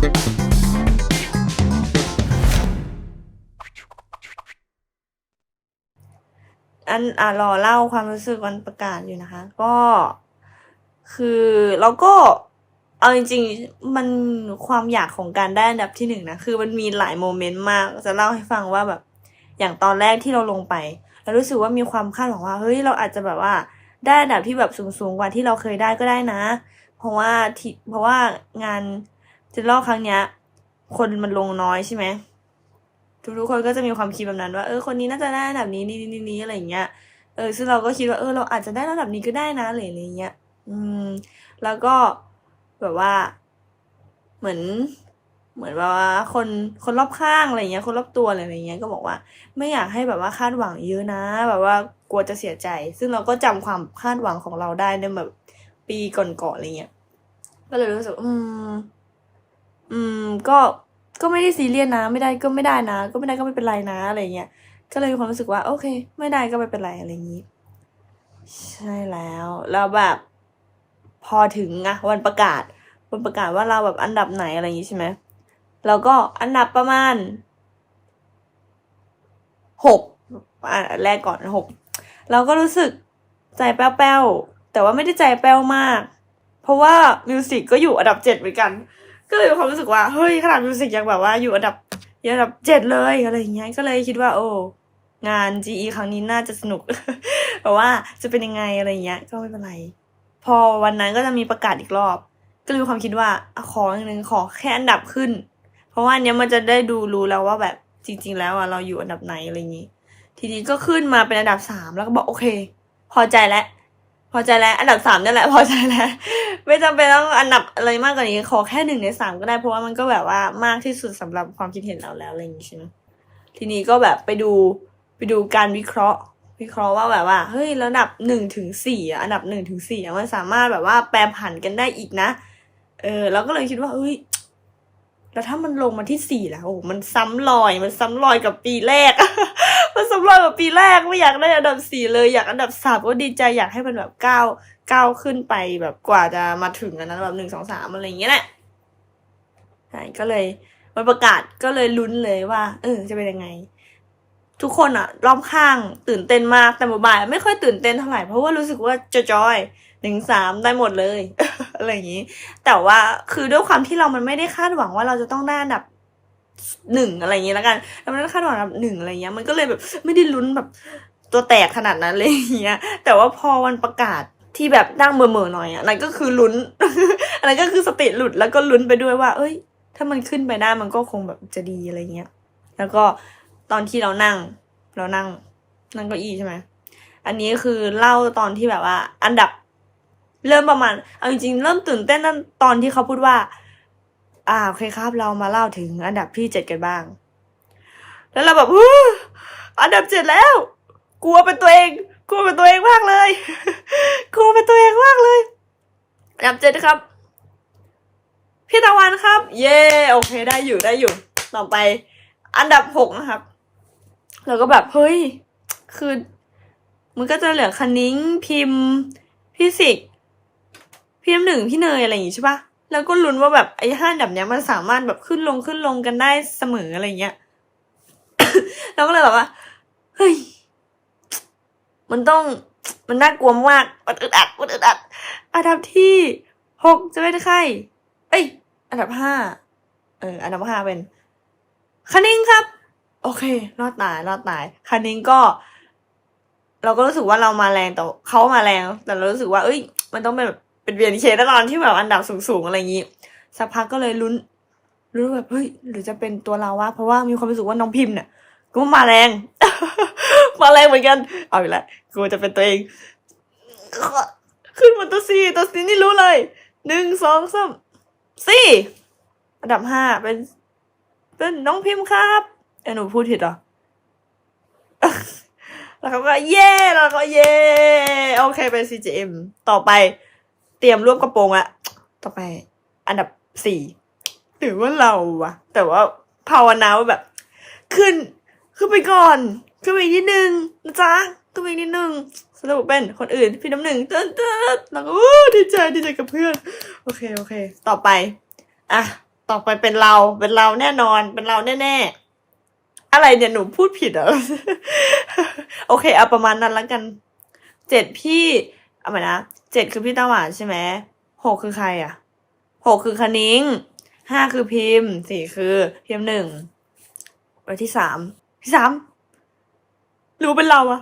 อันอะรอเล่าความรู้สึกวันประกาศอยู่นะคะ ก็คือเราก็เอาจริงๆ มันความอยากของการได้อันดับที่หนึ่งนะ คือมันมีหลายโมเมนต์มาก จะเล่าให้ฟังว่าแบบ อย่างตอนแรกที่เราลงไปเรารู้สึกว่ามีความคาดหวังว่า เฮ้ย เราอาจจะแบบว่า ได้อันดับที่แบบสูงๆ กว่าที่เราเคยได้ก็ได้นะ เพราะว่าที่เพราะว่างาน เจนรอบครั้งเนี้ย คนมันลงน้อยใช่ไหมทุกๆคนก็จะมีความคิดแบบนั้นว่า เออคนนี้น่าจะได้อันดับนี้นี่นี่นี่อะไรอย่างเงี้ยเออซึ่งเราก็คิดว่าเออเราอาจจะได้ระดับนี้ก็ได้นะอะไรอย่างเงี้ยอืม แล้วก็แบบว่า เหมือน เหมือนแบบว่า คนคนรอบข้างอะไรเงี้ย คนรอบตัวอะไรอย่างเงี้ยก็บอกว่า ไม่อยากให้แบบว่าคาดหวังเยอะนะ แบบว่ากลัวจะเสียใจ ซึ่งเราก็จำความคาดหวังของเราได้ในแบบปีก่อนๆอะไรเงี้ยก็เลยรู้สึกอืม อืมก็ก็ไม่ได้ซีเรียสนะ ไม่ได้ก็ไม่ได้นะ ก็ไม่ได้ก็ไม่เป็นไรนะอะไรเงี้ยก็เลยมีความรู้สึกว่าโอเค ไม่ได้ก็ไม่เป็นไรอะไรอย่างนี้ ใช่แล้วแล้วแบบ พอถึงอะวันประกาศวันประกาศว่าเราแบบอันดับไหนอะไรอย่างนี้ใช่ไหมเราก็อันดับประมาณหกอะแรกก่อนหกเราก็รู้สึกใจแป้วๆแต่ว่าไม่ได้ใจแป้วมาก เพราะว่ามิวสิกก็อยู่อันดับเจ็ดเหมือนกัน ก็เลยมีความรู้สึกว่าเฮ้ยขนาดมิวสิกยังแบบว่าอยู่อันดับอยู่อันดับเจ็ดเลยอะไรอย่างเงี้ยก็เลยคิดว่า โอ้งาน GE ครั้งนี้น่าจะสนุกแบบว่าจะเป็นยังไงอะไรอย่างเงี้ย ก็ไม่เป็นไร พอวันนั้นก็จะมีประกาศอีกรอบ ก็เลยมีความคิดว่าขออย่างหนึ่งขอแค่อันดับขึ้น เพราะว่าอันเนี้ยมันจะได้ดูรู้แล้วว่าแบบจริง ๆ แล้วอะเราอยู่อันดับไหนอะไรอย่างงี้ ทีนี้ก็ขึ้นมาเป็นอันดับสามแล้วก็บอกโอเค พอใจแล้วพอใจแล้ว อันดับสามนี่แหละ พอใจแล้ว ไม่จำเป็นต้องอันดับอะไรมากกว่านี้ขอแค่หนึ่งในสามก็ได้เพราะว่ามันก็แบบว่ามากที่สุดสำหรับความคิดเห็นเราแล้วอะไรอย่างงี้ใช่ไหมทีนี้ก็แบบไปดูไปดูการวิเคราะห์ วิเคราะห์ว่าแบบว่าเฮ้ยระดับหนึ่งถึงสี่อะอันดับหนึ่งถึงสี่มันสามารถแบบว่าแปรผันกันได้อีกนะ เออเราก็เลยคิดว่าเฮ้ยแล้วถ้ามันลงมาที่สี่แล้วโอ้โหมันซ้ำรอย มันซ้ำรอยกับปีแรก มันซ้ำรอยกับปีแรกไม่อยากได้อันดับสี่เลย อยากอันดับสามก็ดีใจอยากให้มันแบบเก้า ก้าวขึ้นไปแบบกว่าจะมาถึงอันนั้นแบบหนึ่งสองสามอะไรอย่างเงี้ยแหละใช่ก็เลยมันประกาศก็เลยลุ้นเลยว่า เออ จะเป็นยังไง ทุกคนอะรอบข้างตื่นเต้นมากแต่โมบายไม่ค่อยตื่นเต้นเท่าไหร่เพราะว่ารู้สึกว่าจอยหนึ่งสามได้หมดเลย อะไรอย่างนี้ แต่ว่าคือด้วยความที่เรามันไม่ได้คาดหวังว่าเราจะต้องได้อันดับหนึ่งอะไรอย่างนี้แล้วกันเราไม่ได้คาดหวังอันดับหนึ่งอะไรเงี้ย มันก็เลยแบบไม่ได้ลุ้นแบบตัวแตกขนาดนั้นเลยอย่างเงี้ย แต่ว่าพอวันประกาศ ที่แบบนั่งเมื่อๆหน่อยอะนั่นก็คือลุ้น อันนั้นก็คือสติหลุดแล้วก็ลุ้นไปด้วยว่า เอ้ย ถ้ามันขึ้นไปได้มันก็คงแบบจะดีอะไรเงี้ย แล้วก็ตอนที่เรานั่ง เรานั่ง นั่งเก้าอี้ใช่ไหมอันนี้คือเล่าตอนที่แบบว่า อันดับเริ่มประมาณเอาจริงๆเริ่มตื่นเต้นนั่นตอนที่เขาพูดว่า อ่าโอเคครับ เรามาเล่าถึงอันดับที่เจ็ดกันบ้าง แล้วเราแบบอันดับเจ็ดแล้ว กลัวเป็นตัวเอง กลัวเป็นตัวเองมากเลยกลัวเป็นตัวเองมากเลยอันดับเจ็ดครับ พี่ตะวันครับ เย่โอเคได้อยู่ได้อยู่ ต่อไป อันดับหกนะครับแล้วก็แบบเฮ้ย คือ มันก็จะเหลือคณิ้งพิมพ์พี่สิกดิ์พี่น้ำหนึ่งพี่เนยอะไรอย่างงี้ใช่ปะแล้วก็ลุ้นว่าแบบไอ้ห้าอันดับเนี้ยมันสามารถแบบขึ้นลงขึ้นลงกันได้เสมออะไรเงี้ยเราก็เลยแบบว่าเฮ้ย มันต้องมันน่ากลัวมากมันอึดอัดมันอึดอัด อันดับที่หกจะเป็นใคร เอ้ย อันดับห้าเออ อันดับห้าเป็นคณิงครับ โอเค รอดตาย รอดตายคณิงก็ เราก็รู้สึกว่าเรามาแรงแต่เขามาแรง แต่เรารู้สึกว่า เอ้ย มันต้องเป็นแบบเป็นเบียนเคแน่นอนที่แบบอันดับสูงๆอะไรอย่างนี้ สักพักก็เลยลุ้นลุ้นแบบเฮ้ยหรือจะเป็นตัวเราวะเพราะว่ามีความรู้สึกว่าน้องพิมพ์เนี่ย ก็มาแรง มาแรงเหมือนกัน เอาอีกแล้วกูจะเป็นตัวเอง ขึ้นมาตัวสี่ตัวสี่นี่รู้เลยหนึ่งสองสามสี่อันดับห้าเป็น เป็นน้องพิมพ์ครับเอ้หนูพูดผิดเหรอแล้วเขาก็เย่แล้วก็เย่โอเคเป็น CGM ต่อไป เตรียมรวบกระโปรงอะต่อไป อันดับสี่หรือว่าเราวะแต่ว่าภาวนาว่าแบบ ขึ้น ขึ้นไปก่อน ขึ้นไปนิดนึงนะจ๊ะขึ้นไปนิดนึงสรุปเป็นคนอื่นพี่น้ำหนึ่งเต้นเต้นแล้วก็อู้ดีใจดีใจกับเพื่อน โอเคโอเค ต่อไปอะต่อไปเป็นเราเป็นเราแน่นอนเป็นเราแน่ๆ อะไรเนี่ยหนูพูดผิดเหรอโอเคเอาประมาณนั้นแล้วกันเจ็ดพี่เอาใหมนะเจ็ดคือพี่ตาหวานใช่ไหมหกคือใครอะหกคือคณิ้งห้าคือพิมพ์สี่คือพิมพ์หนึ่งไปที่สาม ที่สามหรือว่าเป็นเราอะ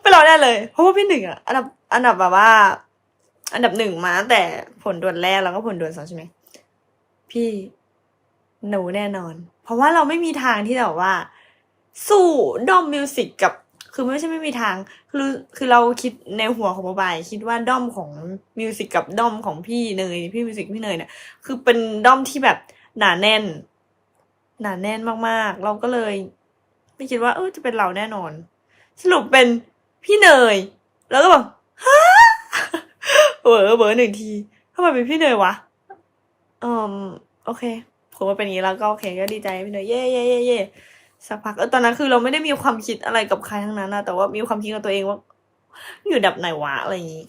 เป็นเราแน่เลย เพราะว่าพี่หนึ่งอะอันดับอันดับแบบว่า อันดับหนึ่งมาตั้งแต่ผลด่วนแรกแล้วก็ผลด่วนสองใช่ไหมพี่หนูแน่นอน เพราะว่าเราไม่มีทางที่จะแบบว่า สู้ด้อมมิวสิกกับ คือไม่ใช่ไม่มีทาง คือคือเราคิดในหัวของโมบายคิดว่าด้อมของมิวสิกกับด้อมของพี่เนยพี่มิวสิกพี่เนยเนี่ยคือเป็นด้อมที่แบบหนาแน่น หนาแน่นมากๆ เราก็เลย ไม่คิดว่าเออจะเป็นเราแน่นอน สรุปเป็นพี่เนย แล้วก็แบบฮะเบอร์เบอร์หนึ่งทีทำไมเป็นพี่เนยวะอืมโอเคผมว่าเป็นอย่างนี้แล้วก็โอเคก็ดีใจพี่เนยเย่เย่เย่เย่สักพักเออตอนนั้นคือเราไม่ได้มีความคิดอะไรกับใครทั้งนั้นนะแต่ว่ามีความคิดกับตัวเองว่า อยู่ดับไหนวะอะไรอย่างนี้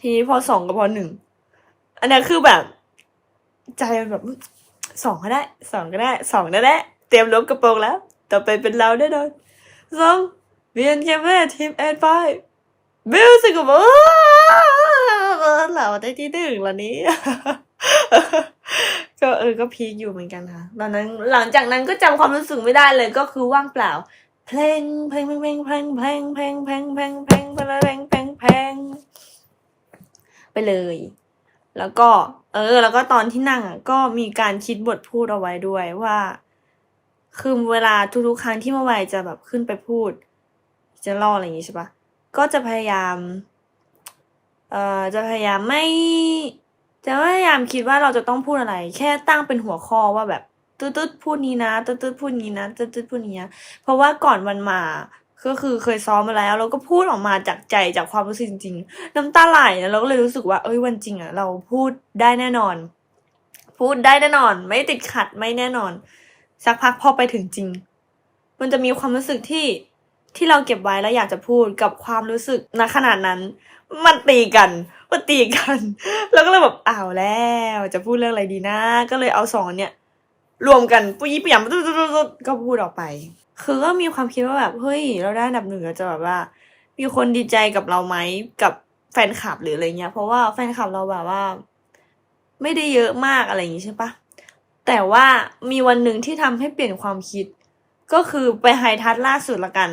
ทีนี้พอสองกับพอหนึ่งอันนี้คือแบบ ใจมันแบบ สองก็ได้สองก็ได้สองก็ได้เตรียมลบกระโปรงแล้ว ต่อไปเป็นเราแน่นอนสองเรียนแค่แม่ทีมแอนไฟมิวสิกบอกเราได้ที่หนึ่งแล้วนี้ ก็เออก็พีคอยู่เหมือนกันค่ะตอนนั้นหลังจากนั้นก็จำความรู้สึกไม่ได้เลยก็คือว่างเปล่า เพลงเพลงเพลงเพลงเพลงเพลงเพลงเพลงเพลงเพลงเพลงเพลงเพลงไปเลย แล้วก็ เออ แล้วก็ตอนที่นั่งก็มีการคิดบทพูดเอาไว้ด้วยว่า คือเวลาทุกๆครั้งที่เมื่อวานจะแบบขึ้นไปพูด จะเล่าอะไรอย่างงี้ใช่ปะก็จะพยายาม เอ่อ จะพยายามไม่ จะพยายามคิดว่าเราจะต้องพูดอะไร แค่ตั้งเป็นหัวข้อว่าแบบตืดตืดๆพูดนี้นะตืดตืดๆพูดนี้นะตืดตืดๆพูดนี้นะเพราะว่าก่อนวันมา ก็คือเคยซ้อมมาแล้ว เราก็พูดออกมาจากใจจากความรู้สึกจริงๆ น้ำตาไหลนะเราก็เลยรู้สึกว่า เอ้ยวันจริงอะเราพูดได้แน่นอน พูดได้แน่นอน ไม่ติดขัดไม่แน่นอน สักพักพอไปถึงจริง มันจะมีความรู้สึกที่ที่เราเก็บไว้แล้วอยากจะพูดกับความรู้สึกณขนาดนั้น มันตีกันมันตีกัน แล้วก็เลยแบบอ้าวแล้ว จะพูดเรื่องอะไรดีนะ ก็เลยเอาสองอันเนี่ยรวมกันปุยยี่ปยำตุ๊ดตุ๊ดตุ๊ดก็พูดออกไป คือก็มีความคิดว่าแบบเฮ้ย เราได้อันดับหนึ่งเราจะแบบว่า มีคนดีใจกับเราไหมกับแฟนคลับหรืออะไรเงี้ย เพราะว่าแฟนคลับเราแบบว่า ไม่ได้เยอะมากอะไรอย่างงี้ใช่ปะแต่ว่ามีวันหนึ่งที่ทำให้เปลี่ยนความคิด ก็คือไปไฮทัชล่าสุดละกัน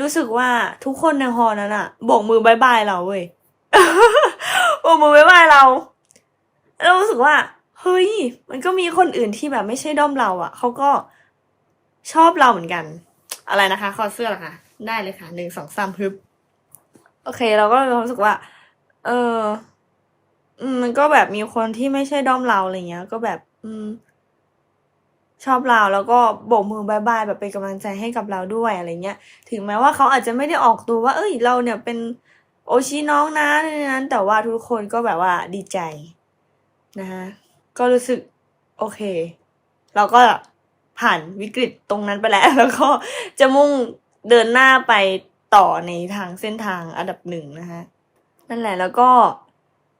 รู้สึกว่าทุกคนในฮอนั้นอะโบกมือบายบายเราเว้ยโบกมือบายบายเราเรารู้สึกว่า เฮ้ย มันก็มีคนอื่นที่แบบไม่ใช่ด้อมเราอะเขาก็ ชอบเราเหมือนกัน อะไรนะคะคอเสื้อเหรอคะได้เลยค่ะหนึ่งสองสามพึบโอเค เราก็เลยรู้สึกว่า เออมมันก็แบบมีคนที่ไม่ใช่ด้อมเราอะไรเงี้ย ก็แบบ อืม ชอบเราแล้วก็โบกมือบายบายแบบเป็นกำลังใจให้กับเราด้วยอะไรเงี้ย ถึงแม้ว่าเขาอาจจะไม่ได้ออกตัวว่า เอ้ย เราเนี่ยเป็นโอชิน้องนะนั้น แต่ว่าทุกคนก็แบบว่าดีใจ นะฮะ ก็รู้สึก โอเค เราก็ ผ่านวิกฤตตรงนั้นไปแล้ว แล้วก็จะมุ่งเดินหน้าไปต่อในทางเส้นทางอันดับหนึ่งนะฮะนั่นแหละแล้วก็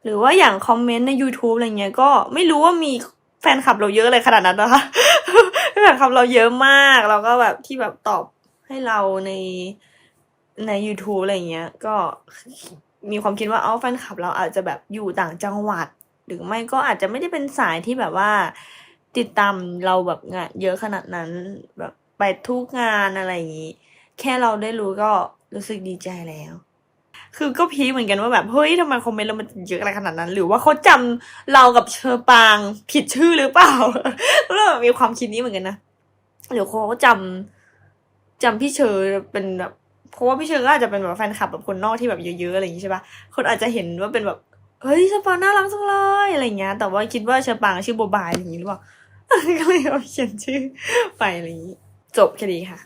หรือว่าอย่างคอมเมนต์ใน YouTube อะไรเงี้ยก็ไม่รู้ว่ามีแฟนคลับเราเยอะอะไรขนาดนั้นนะคะแฟนคลับเราเยอะมากแล้วก็แบบที่แบบตอบให้เราในใน YouTube อะไรเงี้ย ก็มีความคิดว่าอ๋อแฟนคลับเราอาจจะแบบอยู่ต่างจังหวัด หรือไม่ก็อาจจะไม่ได้เป็นสายที่แบบว่า ติดตามเราแบบงานเยอะขนาดนั้นแบบไปทุกงานอะไรอย่างนี้ แค่เราได้รู้ก็รู้สึกดีใจแล้ว คือก็พีคเหมือนกันว่าแบบ เฮ้ยทำไมคอมเมนต์เรามันเยอะอะไรขนาดนั้น หรือว่าเขาจำเรากับเชอปางผิดชื่อหรือเปล่าแล้วแบบมีความคิดนี้เหมือนกันนะหรือเขาจำจำพี่เชอเป็นแบบเพราะว่าพี่เชอก็อาจจะเป็นแบบแฟนคลับแบบคนนอกที่แบบเยอะๆอะไรอย่างนี้ใช่ปะคนอาจจะเห็นว่าเป็นแบบ เฮ้ยเชอปางน่ารักจังเลยอะไรเงี้ย แต่ว่าคิดว่าเชอปางชื่อโบบายอย่างนี้หรือเปล่าก็เลยเอาเขียนชื่อไปอะไรอย่างนี้จบแค่นี้ค่ะ